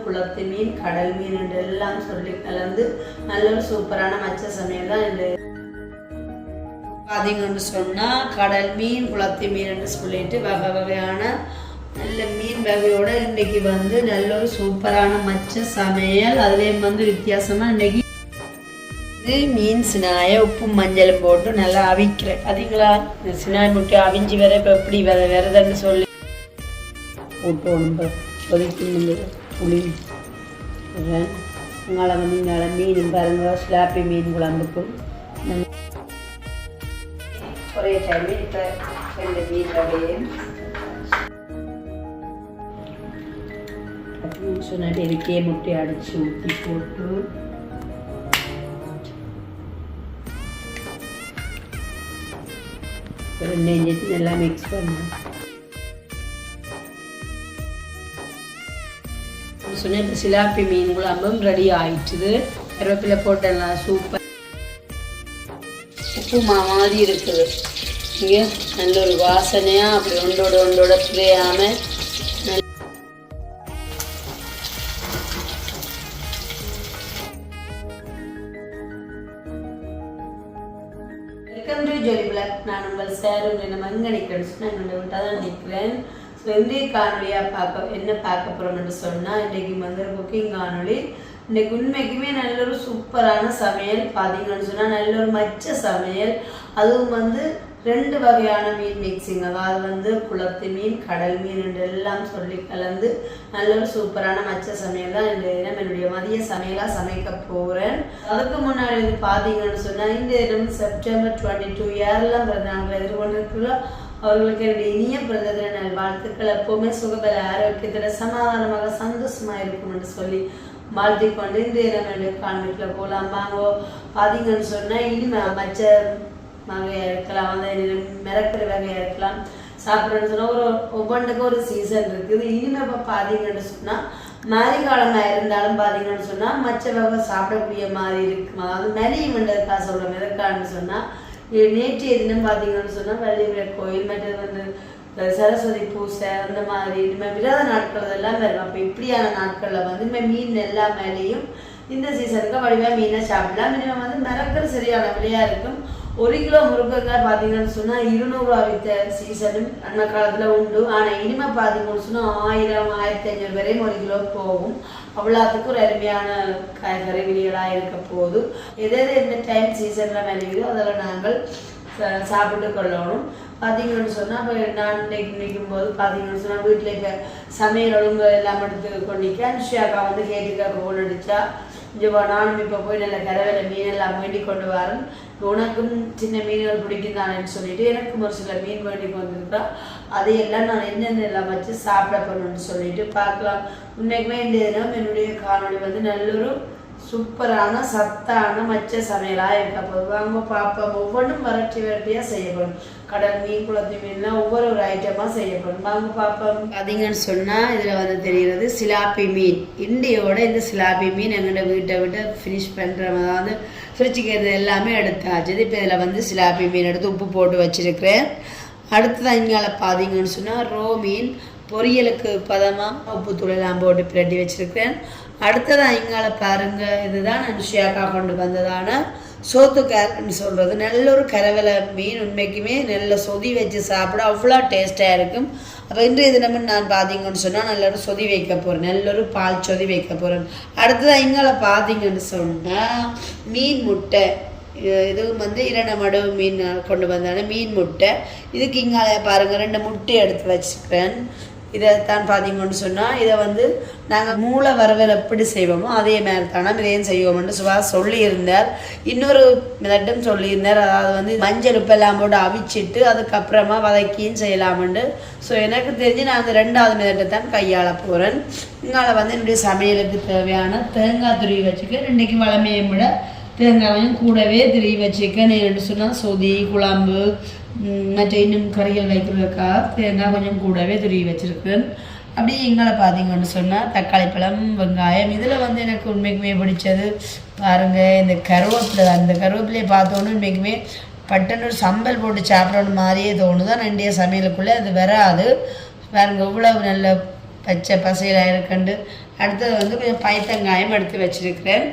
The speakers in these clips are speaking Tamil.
குளத்து மீன் கடல் மீன் என்று எல்லாம் சொல்லி கலந்து நல்ல ஒரு சூப்பரான மச்ச சமையல் தான் இந்த பார்த்தீங்கன்னு சொன்னால் கடல் மீன் குளத்து மீன் என்று சொல்லிட்டு வகை வகையான நல்ல மீன் வகையோட இன்னைக்கு வந்து நல்ல ஒரு சூப்பரான மச்ச சமையல். அதுலேயும் வந்து வித்தியாசமாக இன்னைக்கு இது மீன் சினாய உப்பும் மஞ்சளும் போட்டு நல்லா அவிக்கிறேன் பார்த்தீங்களா இந்த சினாய் முட்டை அவிஞ்சி வர இப்போ எப்படி வர விரதன்னு சொல்லி. போட்டு ஒன்று கொதிக்கணும் புளி உங்களை வந்து இங்கே மீன் பாருங்க ஸ்லாப்பி மீன் குழம்புக்கும் ஒரே டைம் இப்போ ரெண்டு மீன் வகையும் பத்து நிமிஷம் இதுக்கே முட்டை அடித்து ஊற்றி போட்டு. ரெண்டு இஞ்சி நல்லா மிக்ஸ் பண்ணேன் சொன்ன இப்போ சிலாப்பி மீன் குழம்பும் ரெடி ஆயிடுச்சுது கருவேப்பிலை போட்டெல்லாம் சூப்பர் உப்புமா மாதிரி இருக்குது. இங்கே நல்ல ஒரு வாசனையாக அப்படி ஒன்றோட ஒன்றோட பிரியாமல் வெல்கம் டு ஜோலி பிளாக் நான் உங்கள் சேரும் என்ன மங்கனி நான் உங்களை விட்டால் தான் நிற்கிறேன். ஸோ இன்றைய காணொலியாக பார்க்க என்ன பார்க்க போகிறோம்னு சொன்னால் இன்றைக்கு வந்து குக்கிங் காணொலி இன்றைக்கு உண்மைக்குமே நல்ல ஒரு சூப்பரான சமையல். பார்த்தீங்கன்னு சொன்னால் நல்ல ஒரு மச்ச சமையல். அதுவும் வந்து ரெண்டு வகையான மீன் மிக்சிங் அதாவது வந்து குளத்து மீன் கடல் மீன் என்று எல்லாம் சொல்லி கலந்து நல்ல ஒரு சூப்பரான மச்ச சமையல் தான் இந்த தினம் என்னுடைய மதிய சமையலாக சமைக்க போகிறேன் அதுக்கு முன்னாடி வந்து பார்த்தீங்கன்னு சொன்னால் இந்த தினம் செப்டம்பர் டுவெண்ட்டி டூ யாரெல்லாம் பிறந்தாங்க எதிர்கொண்டிருக்கிறோம் அவர்களுக்கு என்னுடைய இனிய பிறந்த நல் வாழ்த்துக்கள் எப்பவுமே சுகபல ஆரோக்கியத்தில் சமாதானமாக சந்தோஷமாக இருக்கும்னு சொல்லி வாழ்த்தி கொண்டு இந்த நம்ம கான்வெண்ட்டில் போகலாம் வாங்கோ பார்த்தீங்கன்னு சொன்னால் இனிமே மச்ச வகையாக இருக்கலாம் வந்து மிரக்கிற வகையாக இருக்கலாம். சாப்பிட்றேன்னு சொன்னால் ஒரு ஒவ்வொன்றுக்கும் ஒரு சீசன் இருக்குது. இனிமே இப்போ பார்த்தீங்கன்னு சொன்னால் மாரிகாலமாக இருந்தாலும் பார்த்தீங்கன்னு சொன்னால் மச்ச வகை சாப்பிடக்கூடிய மாதிரி இருக்கும். அதாவது மலியுமெண்டதுக்கா சொல்கிறோம் எதற்கான்னு சொன்னால் நேற்றைய தினம் பார்த்தீங்கன்னு சொன்னால் வள்ளிவிட கோயில் மற்றது வந்து சரஸ்வதி பூசை அந்த மாதிரி இனிமேல் விரத நாட்கள் எல்லாம் வரும் அப்போ இப்படியான நாட்களில் வந்து இனிமேல் மீன் எல்லா மேலேயும் இந்த சீசனுக்கு வடிவாக மீனை சாப்பிடலாம். இனிமேல் வந்து மிரக்கல் சரியான விலையாக இருக்கும். ஒரு கிலோ முருங்கைக்காய் பார்த்தீங்கன்னு சொன்னால் இருநூறுவா வித்த சீசனும் அந்த காலத்தில் உண்டு. ஆனால் இனிமேல் பார்த்தீங்கன்னு சொன்னால் ஆயிரம் ஆயிரத்தி ஐநூறு வரையும் ஒரு கிலோ போகும். அவ்வளோத்துக்கு ஒரு அருமையான காய்கறி விலைகளாக இருக்க போகுது. எது எந்த டைம் சீசனில் விளையுதோ அதில் நாங்கள் சாப்பிட்டு கொள்ளணும். பார்த்தீங்கன்னு சொன்னால் இப்போ நான் இன்னைக்கு நிற்கும் போது பார்த்தீங்கன்னு சொன்னால் வீட்டில் இருக்க சமையல் ஒழுங்கு எல்லாம் எடுத்து கொண்டிக்க அனுஷியாக்கா வந்து கேட்டுக்காக ஃபோன் அடித்தா இங்கே நானும் இப்போ போய் நல்ல கரவேல மீன் எல்லாம் வேண்டி கொண்டு வரேன். உனக்கும் சின்ன மீன்கள் பிடிக்கும் தானேன்னு சொல்லிட்டு எனக்கும் ஒரு சில மீன் வேண்டி வந்திருக்கா அதையெல்லாம் நான் என்னென்ன எல்லாம் வச்சு சாப்பிட போகணும்னு சொல்லிட்டு பார்க்கலாம். உண்மைக்குமே இந்த தினம் என்னுடைய காணொலி வந்து நல்ல ஒரு சூப்பரான சத்தான மச்ச சமையலாக இருக்க போகுது. அவங்க பார்ப்போம். ஒவ்வொன்றும் வரட்டி வரட்டியாக செய்யப்படும் கடல் மீன் குளத்து மீன்லாம் ஒவ்வொரு ஒரு ஐட்டமாக செய்யப்படும் வாங்க பார்ப்போம். பார்த்தீங்கன்னு சொன்னால் இதில் வந்து தெரிகிறது சிலாப்பி மீன். இண்டியோட இந்த சிலாப்பி மீன் எங்கள்கிட்ட வீட்டை விட்டு ஃபினிஷ் பண்ணுற அதாவது ஃப்ரிட்ஜுக்கு எல்லாமே எடுத்தாச்சு இப்போ இதில் வந்து சிலாப்பி மீன் எடுத்து உப்பு போட்டு வச்சுருக்கிறேன். அடுத்தது இங்கால பார்த்தீங்கன்னு சொன்னால் ரோ மீன் பொரியலுக்கு பதமாக உப்பு தூளெல்லாம் போட்டு பிரட்டி வச்சுருக்கிறேன். அடுத்ததான் இங்கால பாருங்கள் இதுதான் நான் ஷேக்காக கொண்டு வந்ததான சோத்துக்காருன்னு சொல்கிறது நல்ல ஒரு கரவலை மீன் உண்மைக்குமே நல்ல சொதி வச்சு சாப்பிட அவ்வளோ டேஸ்ட்டாக இருக்கும். அப்போ இன்றைய தினமும் நான் பார்த்தீங்கன்னு சொன்னால் நல்ல ஒரு சொதி வைக்க போகிறேன் நல்ல ஒரு பால் சொதி வைக்க போகிறேன் அடுத்ததாக இங்கால பார்த்தீங்கன்னு சொன்னால் மீன் முட்டை. இது- இதுவும் வந்து இரண்டு மடவு மீன் கொண்டு வந்தான மீன் முட்டை. இதுக்கு இங்கால பாருங்கள் ரெண்டு முட்டை எடுத்து வச்சுக்கிறேன் இதை தான் பார்த்தீங்கன்னு சொன்னால் இதை வந்து நாங்கள் மூளை வரவில் எப்படி செய்வோமோ அதே மாதிரி தானே இதையும் செய்வோம்னு சுவா சொல்லியிருந்தார். இன்னொரு மெத்தட்டும் சொல்லியிருந்தார். அதாவது வந்து மஞ்சள் உப்பெல்லாம் போட்டு அவிச்சிட்டு அதுக்கப்புறமா வதக்கியும் செய்யலாம்னு. ஸோ எனக்கு தெரிஞ்சு நான் அந்த ரெண்டாவது மெதட்டை தான் கையாள போகிறேன் இங்கால வந்து என்னுடைய சமையலுக்கு தேவையான தேங்காய் துருவி வச்சுக்க இன்றைக்கி வளமையை விட தேங்காயும் கூடவே திருவி சிக்கன் என்று சொன்னால் சொதி குழம்பு மற்ற இன்னும் கறிகள் வைக்கிறதுக்காக தேங்காய் கொஞ்சம் கூடவே துருவி வச்சுருக்கேன். அப்படியே எங்களை பார்த்தீங்கன்னு சொன்னால் தக்காளி பழம் வெங்காயம் இதில் வந்து எனக்கு உண்மைக்குமே பிடிச்சது. பாருங்கள் இந்த கருவேப்பிலை அந்த கருவேப்பிலையை பார்த்தோன்னு உண்மைக்குமே பட்டுன்னு ஒரு சம்பல் போட்டு சாப்பிடணும் மாதிரியே தோணுதான் ரெண்டிய சமையலுக்குள்ளே அது வராது. பாருங்கள் இவ்வளவு நல்ல பச்சை பசையிலாக இருக்கண்டு. அடுத்தது வந்து கொஞ்சம் பைத்தங்காயம் எடுத்து வச்சிருக்கிறேன்.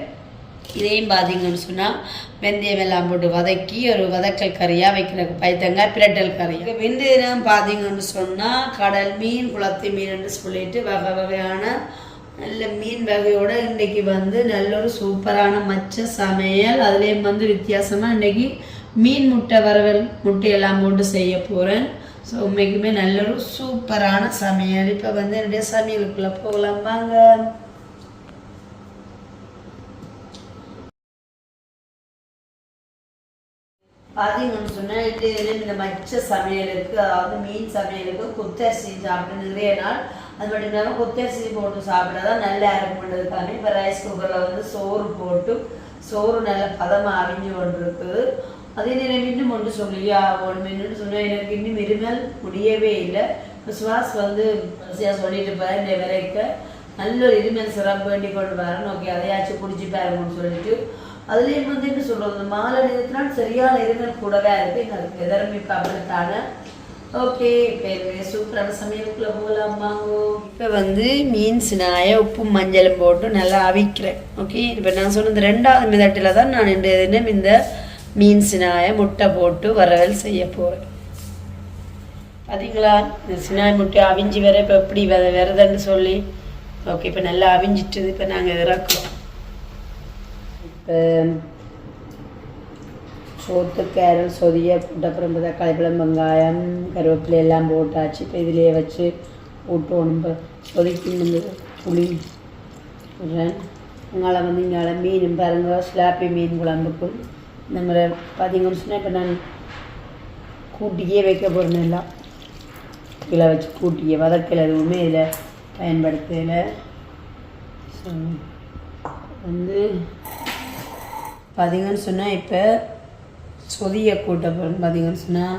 இதையும் பார்த்தீங்கன்னு சொன்னால் வெந்தயம் எல்லாம் போட்டு வதக்கி ஒரு வதக்கல் கறியாக வைக்கிற பைத்தங்காய் பிரட்டல் கறி வெந்தயம் பார்த்தீங்கன்னு சொன்னால் கடல் மீன் குளத்து மீன் சொல்லிட்டு வகை வகையான நல்ல மீன் வகையோடு இன்றைக்கி வந்து நல்ல ஒரு சூப்பரான மச்ச சமையல். அதுலேயும் வந்து வித்தியாசமாக இன்றைக்கி மீன் முட்டை வரவல் முட்டையெல்லாம் போட்டு செய்ய போகிறேன் ஸோ உண்மைக்குமே நல்ல ஒரு சூப்பரான சமையல். இப்போ வந்து என்னுடைய சமையலுக்குள்ளே போகலாம். வாங்க. பார்த்தீங்கன்னு சொன்னால் இது இந்த மச்ச சமையலுக்கு அதாவது மீன் சமையலுக்கு குத்தரிசி சாப்பிட்டு நிறைய நாள். அது மட்டும் இல்லாமல் குத்தரிசி போட்டு சாப்பிட்டா நல்ல நல்லா இருக்குன்றதுக்காக இப்போ ரைஸ் குக்கரில் வந்து சோறு போட்டு சோறு நல்லா பதமாக அவிஞ்சு கொண்டு இருக்குது அதே நேரம் இன்னும் ஒன்று சொல்லியா? ஒன்று என்னன்னு சொன்னால் எனக்கு இன்னும் இருமல் முடியவே இல்லை. இப்போ சுவாஸ் வந்து வரிசையாக சொல்லிட்டு இருப்பார். இந்த விலைக்கு நல்ல ஒரு இருமல் சிறப்பு வேண்டி கொண்டு வரேன். ஓகே அதையாச்சும் குடிச்சு பாருங்கன்னு சொல்லிட்டு அதுலேயும் வந்து என்ன சொல்கிறது மாலை நேரத்தினால் சரியான இருமல் கூடவே இருக்குது எனக்கு எதிரமே அப்படித்தானே ஓகே இப்போ சூப்பரான சமையலுக்குள்ளே போகலாமா? இப்போ வந்து மீன் சினாய உப்பு மஞ்சளும் போட்டு நல்லா அவிக்கிறேன் ஓகே இப்போ நான் சொன்னது ரெண்டாவது மிதட்டில் தான் நான் இன்றைய தினம் இந்த மீன் சினாய முட்டை போட்டு வரவல் செய்ய போகிறேன் பார்த்தீங்களா இந்த சினாய் முட்டை அவிஞ்சி வர இப்போ எப்படி வித விரதன்னு சொல்லி ஓகே இப்போ நல்லா அவிஞ்சிட்டு இப்போ நாங்கள் இறக்குறோம். சோத்து கேரல் சொதிய போட்டு பார்த்தா களைப்பழம் வெங்காயம் கருவேப்பிலை எல்லாம் போட்டாச்சு இப்போ இதிலே வச்சு விட்டோம் சொதிக்கணும் புளி உங்களை வந்து இங்கே மீன் பாருங்க ஸ்லாப்பி மீன் குழம்புக்கும் நம்மளை மாதிரி பார்த்தீங்கன்னு சொன்னால் இப்போ நான் கூட்டியே வைக்க போகிறேன் எல்லாம் கீழே வச்சு கூட்டியே வதக்கல் எதுவுமே இதில் பயன்படுத்தலை ஸோ வந்து பார்த்தீங்கன்னு சொன்னால் இப்போ சொதிய கூட்ட போகிறேன் பார்த்தீங்கன்னு சொன்னால்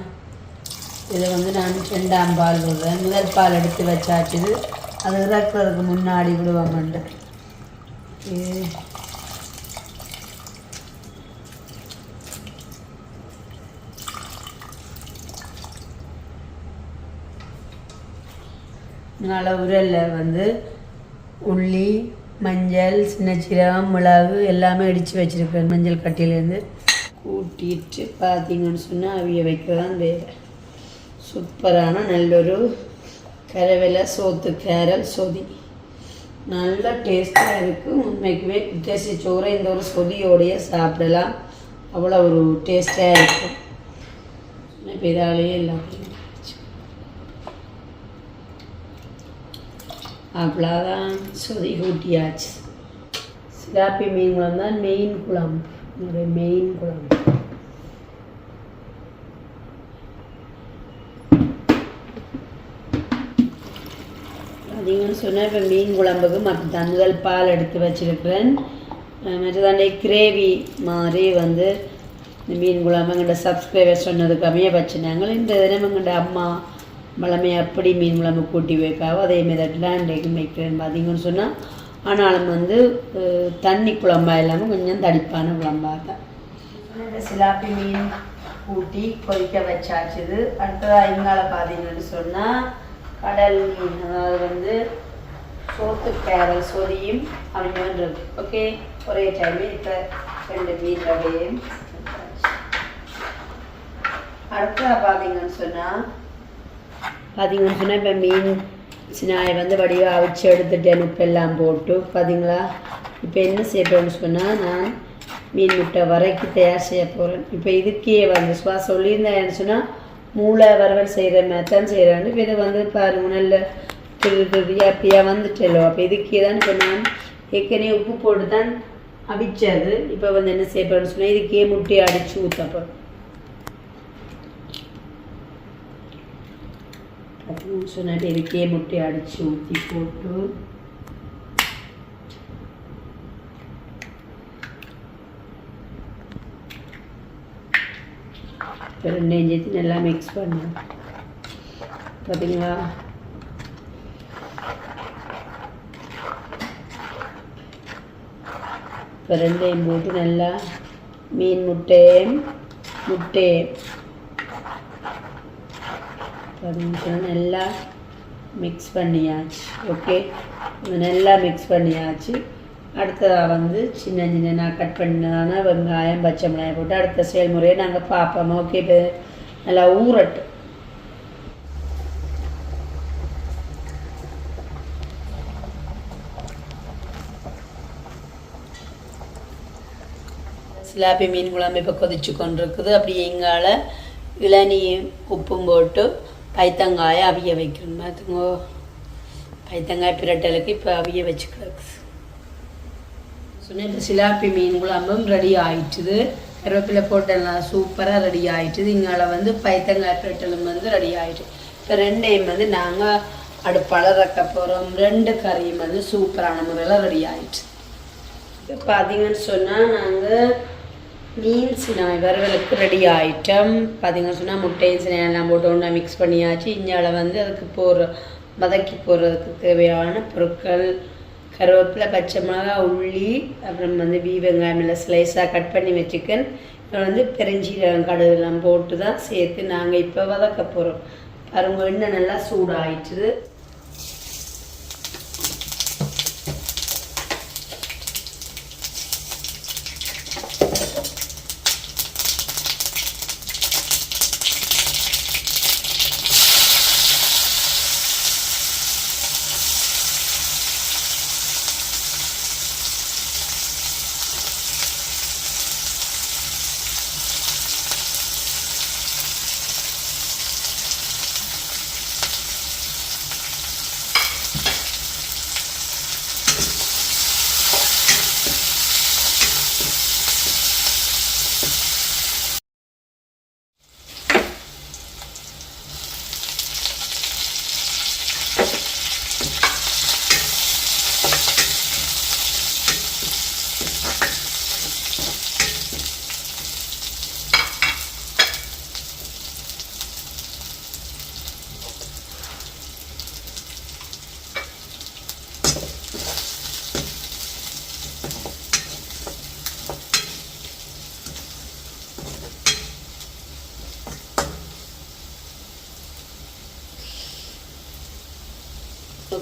இதை வந்து நான் ரெண்டாம் பால் விடுவேன் முதல் பால் எடுத்து வச்சாச்சுது. அது இறக்குறதுக்கு முன்னாடி விடுவாங்கண்டு நல்ல உரலில் வந்து உள்ளி மஞ்சள் சின்ன சீரகம் மிளகு எல்லாமே இடித்து வச்சுருக்கேன் மஞ்சள் கட்டியிலேருந்து. கூட்டிட்டு பார்த்தீங்கன்னு சொன்னால் அவிய வைக்கிறதான் வேறு. சூப்பரான நல்லொரு கரவில சோத்து கேரல் சொதி. நல்ல டேஸ்ட்டாக இருக்குது உண்மைக்குமே தேசி சோறை இந்த ஒரு சொதியோடைய சாப்பிடலாம். அவ்வளோ ஒரு டேஸ்ட்டாக இருக்கும் இப்போ இதாலேயே அவ்வளோதான் சொதி கூட்டியாச்சு சிலாப்பி மீன் குழம்பு தான் மெயின் குழம்பு என்னுடைய மெயின் குழம்பு பார்த்தீங்கன்னு சொன்னால் இப்போ மீன் குழம்புக்கு மற்ற தந்துதல் பால் எடுத்து வச்சுருக்கிறேன் மற்றதாண்டே கிரேவி மாதிரி வந்து இந்த மீன் குழம்பு எங்கள்கிட்ட சப்ஸ்கிரைபர் சொன்னதுக்கு கம்மியாக வச்சுனாங்க இந்த தினம் எங்கள்கிட்ட அம்மா மிளமே அப்படி மீன் மிளம்பு கூட்டி வைப்பாவோ அதே மெதட்லாம் இன்றைக்கு வைக்கிறேன் பார்த்தீங்கன்னு சொன்னால் ஆனாலும் வந்து தண்ணி குழம்பா இல்லாமல் கொஞ்சம் தடிப்பான குழம்பாக தான். சிலாப்பி மீன் கூட்டி கொதிக்க வச்சாச்சுது. அடுத்ததாக இங்கால பார்த்தீங்கன்னு சொன்னால் கடல் மீன் அதாவது வந்து சோத்து கேரல் சொதியும் அப்படின்னு ஓகே ஒரே டைம் இப்போ ரெண்டு மீன் வகையும் அடுத்ததாக பார்த்தீங்கன்னு சொன்னால் பார்த்தீங்கன்னு சொன்னால் இப்போ மீன் சினாயை வந்து வடிவாக அவிச்சு எடுத்துட்டேன் உப்பெல்லாம் போட்டு. பார்த்தீங்களா இப்போ என்ன செய்யப்போன்னு சொன்னால் நான் மீன் முட்டை வரைக்கு தயார் செய்ய போகிறேன் இப்போ இதுக்கே வந்து சுவா சொல்லியிருந்தேன் சொன்னால் மூளை வரவன் செய்கிற மாதிரி தான் செய்கிறேன் இப்போ இதை வந்து பாருங்க நல்ல திரு திருதியாக அப்படியாக வந்துட்டല്ലോ அப்போ இதுக்கே தான் இப்போ நான் ஏற்கனவே உப்பு போட்டு தான் அவிச்சது. இப்போ வந்து என்ன செய்ய சொன்னால் இதுக்கே முட்டையை அடித்து ஊற்ற போகிறேன் பெருக்கே முட்டை இதுக்கே அடித்து ஊற்றி போட்டு. இப்போ ரெண்டையும் சேர்த்து நல்லா மிக்ஸ் பண்ணும் பார்த்தீங்களா இப்போ ரெண்டையும் போட்டு நல்லா மீன் முட்டையும் முட்டையும் ஒரு நிமிஷம் நல்லா மிக்ஸ் பண்ணியாச்சு ஓகே நல்லா மிக்ஸ் பண்ணியாச்சு. அடுத்ததாக வந்து சின்ன சின்ன நான் கட் பண்ணதான வெங்காயம் பச்சை மிளகாய் போட்டு அடுத்த செயல்முறையை நாங்கள் பார்ப்போம் ஓகே இப்போ நல்லா ஊறட்டும். சிலாப்பி மீன் குழம்பு இப்போ கொதிச்சு கொண்டிருக்குது. அப்படியே எங்கால இளநியும் உப்பும் போட்டு பைத்தங்காயை அவிய வைக்கணும்? பார்த்துங்கோ பைத்தங்காய் பிரட்டலுக்கு இப்போ அவிய வச்சுக்கலாம் சொன்ன சொன்னேன் இப்போ சிலாப்பி மீன் குழம்பும் ரெடி ஆயிட்டுது. கருவேப்பிலை போட்டெல்லாம் சூப்பராக ரெடி ஆயிட்டுது. இங்கால வந்து பைத்தங்காய் பிரட்டலும் வந்து ரெடி ஆகிட்டு இப்போ ரெண்டையும் வந்து நாங்கள் அடுப்பால் ரக்க போகிறோம் ரெண்டு கறியும் வந்து சூப்பரான முறையில் ரெடி ஆயிட்டு. இப்போ பார்த்தீங்கன்னு சொன்னால் நாங்கள் மீன்ஸ் நான் வறுவலுக்கு ரெடி ஆயிட்டம். பார்த்தீங்கன்னு சொன்னால் முட்டையும் சினையெல்லாம் போட்டு ஒன்றா மிக்ஸ் பண்ணியாச்சு. இஞ்சால வந்து அதுக்கு போடுற வதக்கி போடுறதுக்கு தேவையான பொருட்கள் கருவேப்பிலை பச்சை மிளகா உள்ளி அப்புறம் வந்து பீ வெங்காயம் எல்லாம் ஸ்லைஸாக கட் பண்ணி வச்சுக்கன் இதில் வந்து பெருஞ்சீரகம் கடுகுலாம் போட்டு தான் சேர்த்து நாங்கள் இப்போ வதக்க போகிறோம் பாருங்க எண்ணெய் நல்லா சூடாகிட்டுது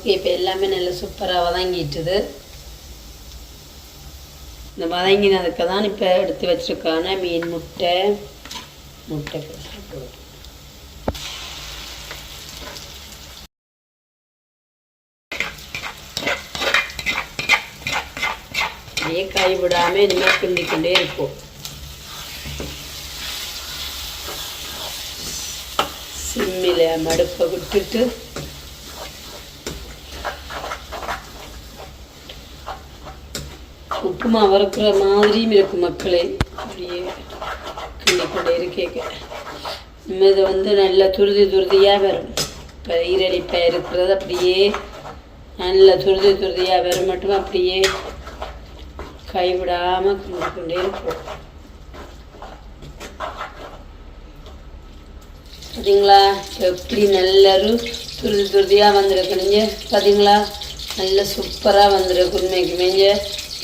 ஓகே இப்போ எல்லாமே நல்லா சூப்பராக வதங்கிட்டுது. இந்த வதங்கினதுக்கு தான் இப்போ எடுத்து வச்சுருக்கான மீன் முட்டை. முட்டை அப்படியே கை விடாமல் இனிமேல் கிண்டிக்கிட்டே இருப்போம். சிம்மில் மடுப்பை விட்டுட்டு உப்புமா வறுக்கிற மாதிரியும் இருக்கும் மக்களே. அப்படியே கிண்டிக்கொண்டே இருக்கேக்க நம்ம இது வந்து நல்லா துருதி துருதியாக வரும். இப்போ ஈரடிப்பாக இருக்கிறது அப்படியே நல்ல துருதி துருதியாக வரும் மட்டும் அப்படியே கைவிடாமல் கிண்டிக்கொண்டே இருப்போம். பார்த்தீங்களா எப்படி நல்ல துருதி துருதியாக வந்திருக்குனுங்க பார்த்தீங்களா நல்ல சூப்பராக வந்திருக்கு உண்மைக்கு மேஞ்ச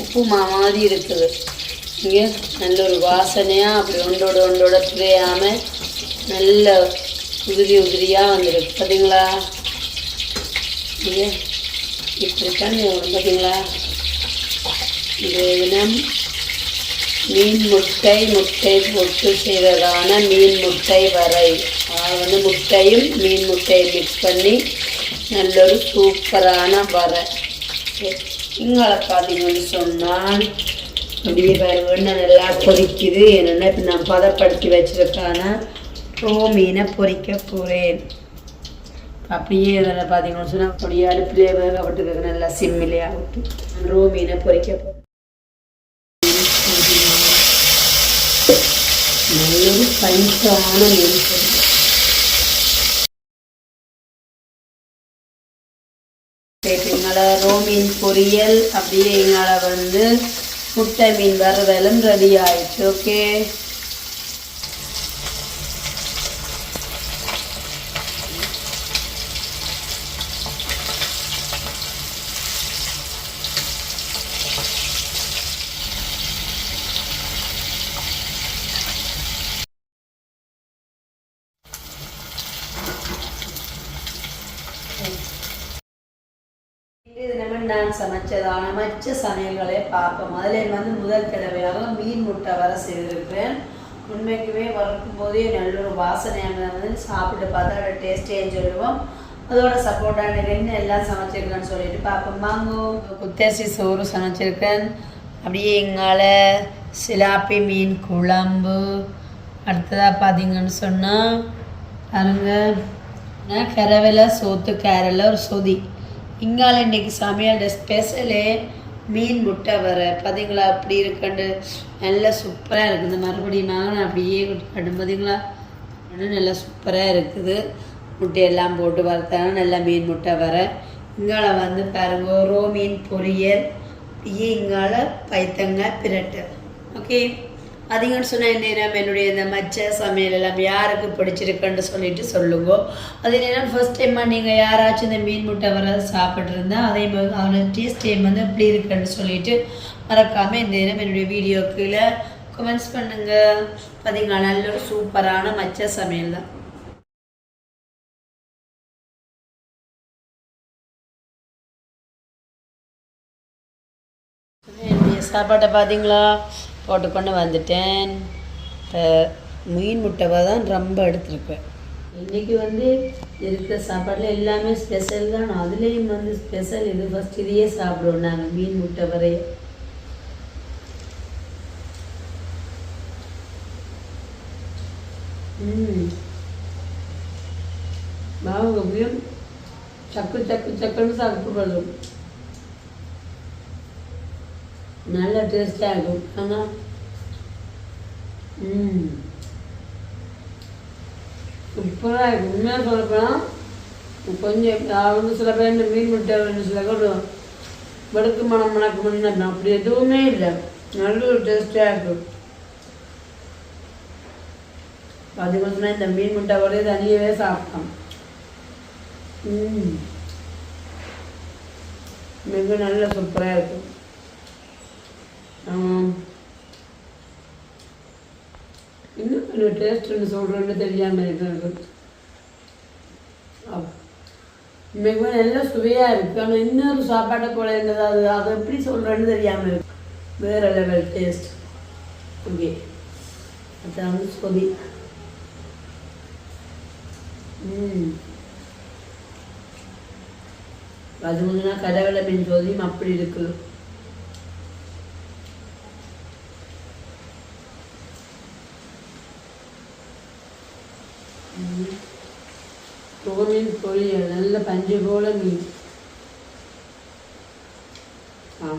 உப்புமா மாதிரி இருக்குது. இங்கே நல்ல ஒரு வாசனையாக அப்படி ஒன்றோட ஒன்றோட துறையாமல் நல்ல உதிரி உதிரியாக வந்துருக்கு. பார்த்தீங்களா இங்கே இப்படித்தான் பார்த்தீங்களா இது தினம் மீன் முட்டை முட்டை போட்டு செய்ததான மீன் முட்டை வரை. அதாவது வந்து முட்டையும் மீன் முட்டையும் மிக்ஸ் பண்ணி நல்லொரு சூப்பரான வரை. இங்களை பார்த்தீங்கன்னு சொன்னால் அப்படியே பாருங்க எண்ணெய் நல்லா பொறிக்குது என்னென்ன இப்போ நான் பதப்படுத்தி வச்சிருக்கான. ரோ மீனை பொறிக்க போகிறேன் அப்படியே இதில் பார்த்தீங்கன்னு சொன்னால் அப்படியே அடுப்பிலே வேக விட்டுருக்கு நல்லா சிம்மிலே ஆகட்டும் ரோ மீனை பொறிக்க போகிறேன் நல்லொரு பஞ்சமான மீன் பொறிக்க எங்களை எங்களோட மீன் பொரியல் அப்படியே எங்களோட வந்து முட்டை மீன் வறுவலும் ரெடி ஆயிடுச்சு ஓகே இது நம்ம நான் சமைச்சதான மச்ச சமையல்களை பார்ப்போம். அதில் வந்து முதல் தடவையாக மீன் முட்டை வர செய்திருக்கிறேன். உண்மைக்குமே வளர்க்கும் போதே நல்ல ஒரு வாசனையாக வந்து சாப்பிட்டு பார்த்தா அதோட டேஸ்ட்டேன்னு சொல்லுவோம். அதோட சப்போர்ட்டான என்ன எல்லாம் சமைச்சிருக்கேன்னு சொல்லிட்டு பார்ப்போம். வாங்கோ. குத்தரிசி சோறு சமைச்சிருக்கேன். அப்படியே எங்கால சிலாப்பி மீன் குழம்பு. அடுத்ததாக பார்த்தீங்கன்னு சொன்னால் பாருங்க. நான் கரவலை சோத்து கேரள ஒரு சொதி. இங்கால இன்னைக்கு சமையல் ஸ்பெஷலே மீன் முட்டை வர பார்த்தீங்களா அப்படி இருக்கண்டு நல்லா சூப்பராக இருக்குது. மறுபடியும் நான் அப்படியே கட்டும் பார்த்தீங்களா நல்லா சூப்பராக இருக்குது. முட்டையெல்லாம் போட்டு வறுத்தாலும் நல்லா மீன் முட்டை வர. இங்கால வந்து பாருங்க ரோ மீன் பொரியல். அப்படியே இங்கால பைத்தங்க பிரட்டு. ஓகே அதிகம்னு சொன்னால் என்ன நேரம்? என்னுடைய இந்த மச்ச சமையல் எல்லாம் யாருக்கு பிடிச்சிருக்குன்னு சொல்லிட்டு சொல்லுங்க. அதே நேரம் ஃபர்ஸ்ட் டைமாக நீங்கள் யாராச்சும் இந்த மீன் முட்டை வர சாப்பிட்ருந்தா அதே மாதிரி அவனோட டேஸ்ட் டைம் வந்து எப்படி இருக்குன்னு சொல்லிட்டு மறக்காமல் இந்த நேரம் என்னுடைய வீடியோ கீழே கமெண்ட்ஸ் பண்ணுங்க. பார்த்தீங்களா நல்ல ஒரு சூப்பரான மச்ச சமையல் தான். சாப்பாட்டை பார்த்தீங்களா போட்டுக்கொண்டு வந்துட்டேன். இப்போ மீன் முட்டைவை தான் ரொம்ப எடுத்திருப்பேன். இன்றைக்கி வந்து இருக்கிற சாப்பாடில் எல்லாமே ஸ்பெஷல் தான். அதுலேயும் வந்து ஸ்பெஷல் இது ஃபஸ்ட் இதையே சாப்பிடுவோம் நாங்கள் மீன் முட்டை வரைய. ம் வாங்க சக்கு சக்கு சக்குன்னு சாப்பிட்டு நல்ல டேஸ்டாக இருக்கும். ஆனால் சூப்பராக இருக்கும் உண்மையாக சொல்லப்போனால் கொஞ்சம் வந்து சில பேர் இந்த மீன் முட்டை வந்து சில கூட வடுக்கு மனம் மணக்கு மணம் அப்படி எதுவுமே இல்லை. நல்ல ஒரு டேஸ்டாக இருக்கும். அது பார்த்தீங்கன்னா இந்த மீன் முட்டை வரைய தனியவே சாப்பிட்டோம். மிக நல்ல சூப்பராக இருக்கும். இன்னும் கொஞ்சம் டேஸ்ட்டுன்னு சொல்கிறேன்னு தெரியாமல் இருக்கிறது. மிகவும் நல்ல சுவையாக இருக்குது ஆனால் இன்னொரு சாப்பாட்டை போல என்னது அது? அதை எப்படி சொல்கிறேன்னு தெரியாமல் இருக்கு. வேறு லெவல் டேஸ்ட் ஓகே அதான் சொதி. ம். அது முன்னா கடவுளை மீன் சொதியும் அப்படி இருக்குது தோலில் பொரியல் நல்ல பஞ்சு போல மீன். ஆ.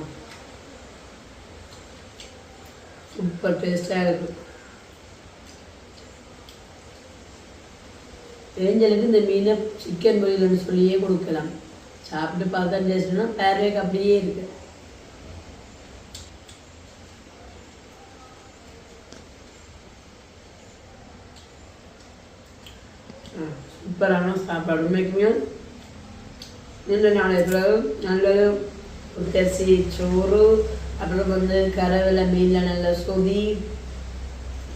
சூப்பர் டேஸ்டாக இருக்கும் ஏஞ்சலுக்கு இந்த மீனை சிக்கன் பொரியல்னு சொல்லியே கொடுக்கலாம். சாப்பிட்டு பார்த்தா டேஸ்ட்னா பேரேக்கு அப்படியே இருக்குது சூப்பரான சாப்பாடு. உண்மைக்குமே நல்ல நாளைக்கு நல்ல உத்தசி சோறு அப்புறம் வந்து கரவில் மீனில் நல்ல சொதி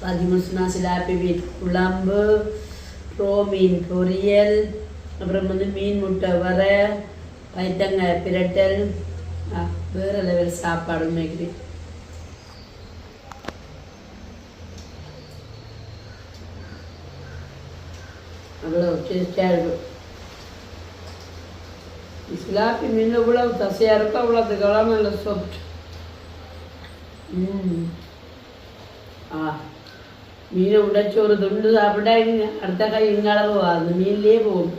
பதிமுசுனா சிலாப்பி மீன் குழம்பு ப்ரோ மீன் பொரியல் அப்புறம் வந்து மீன் முட்டை வர பைத்தங்காய் பிரட்டல். வேறு லெவல் சாப்பாடு உண்மைக்கு அவ்வளோ டேஸ்டாக இருக்கும் சிலாப்பி மீன் இவ்வளவு தசையாக இருக்கும் அவ்வளோ அதுக்கெல்லாம் நல்ல சாஃப்ட் ம். ஆ. மீனை உடைச்சி ஒரு துண்டு சாப்பிட்டா இங்க அடுத்த கை அளவு அந்த மீன்லேயே போகும்.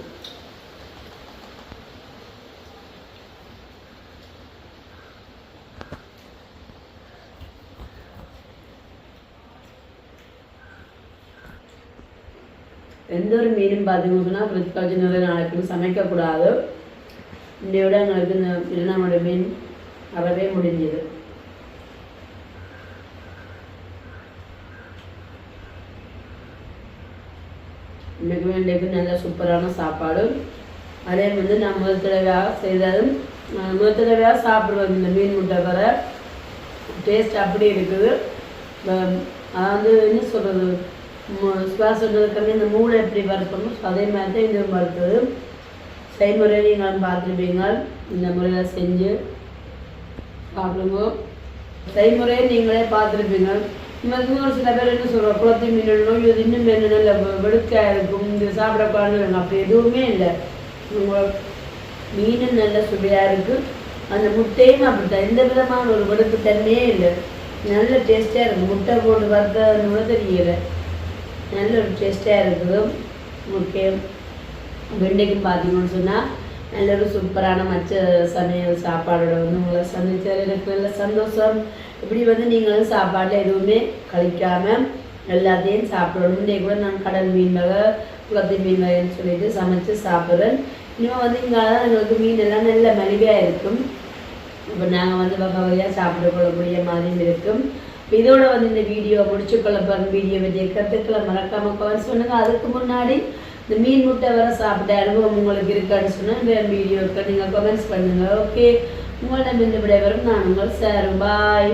எந்த ஒரு மீனும் பார்த்தீங்கன்னா பிரித்திகாஜி நிறைய நாளைக்கு சமைக்கக்கூடாது விட எங்களுக்கு இந்த திருவண்ணாமலை மீன் அறவே முடிஞ்சது. இன்னைக்கு வேண்டியது நல்ல சூப்பரான சாப்பாடு. அதே வந்து நான் முதல் தடவையாக செய்தது. முதல் தடவையாக சாப்பிடுவது இந்த மீன் முட்டை வர டேஸ்ட் அப்படி இருக்குது. அதாவது என்ன சொல்கிறது சுவாசத்துக்கு இந்த மூளை எப்படி வறுக்கணும் அதே மாதிரி தான் இது வறுத்தது செய்முறை நீங்கள் பார்த்துருப்பீங்க இந்த முறையில் செஞ்சு சாப்பிடுங்க செய்முறையை நீங்களே பார்த்துருப்பீங்க இன்னும் ஒரு சில பேர் என்ன சொல்கிறோம் குளத்து மீன் நோய் இது இன்னும் என்ன நல்ல இருக்கும் இது சாப்பிடக்கூடாதுன்னு அப்படி எதுவுமே இல்லை. உங்கள் மீனும் நல்ல சுவையாக இருக்குது அந்த முட்டையும் அப்படித்தான். எந்த விதமான ஒரு வெளுப்பு தன்மையே இல்லை. நல்ல டேஸ்ட்டாக இருக்கும் முட்டை போட்டு வறுத்ததுன்னு கூட தெரியலை. நல்ல ஒரு டேஸ்ட்டாக இருக்குது. ஓகே வெண்டைக்கும் பார்த்தீங்கன்னு சொன்னால் நல்ல ஒரு சூப்பரான மச்ச சமையல் சாப்பாடோட வந்து உங்களை சந்தித்தால் எனக்கு நல்ல சந்தோஷம். இப்படி வந்து நீங்களும் சாப்பாட்டில் எதுவுமே கழிக்காமல் எல்லாத்தையும் சாப்பிடணும். இன்றைக்கு கூட நான் கடல் மீன் வகை குளத்து மீன் வகைன்னு சொல்லிட்டு சமைச்சு சாப்பிட்றேன். இனிமேல் வந்து இங்கே தான் எங்களுக்கு மீன் எல்லாம் நல்ல மலிவாக இருக்கும். இப்போ நாங்கள் வந்து வகை வகையாக சாப்பிட கொள்ளக்கூடிய மாதிரியும் இருக்கும். இதோட வந்து இந்த வீடியோ முடிச்சு கொள்ள போகிற வீடியோ பற்றிய கருத்துக்களை மறக்காம கமெண்ட் பண்ணுங்க அதுக்கு முன்னாடி இந்த மீன் முட்டை வர சாப்பிட்ட அனுபவம் உங்களுக்கு இருக்கான்னு சொன்னால் இந்த வீடியோக்கு நீங்கள் கமெண்ட்ஸ் பண்ணுங்க ஓகே உங்களிடம் இந்த விடைபெறும் நான் உங்கள் சார் பாய்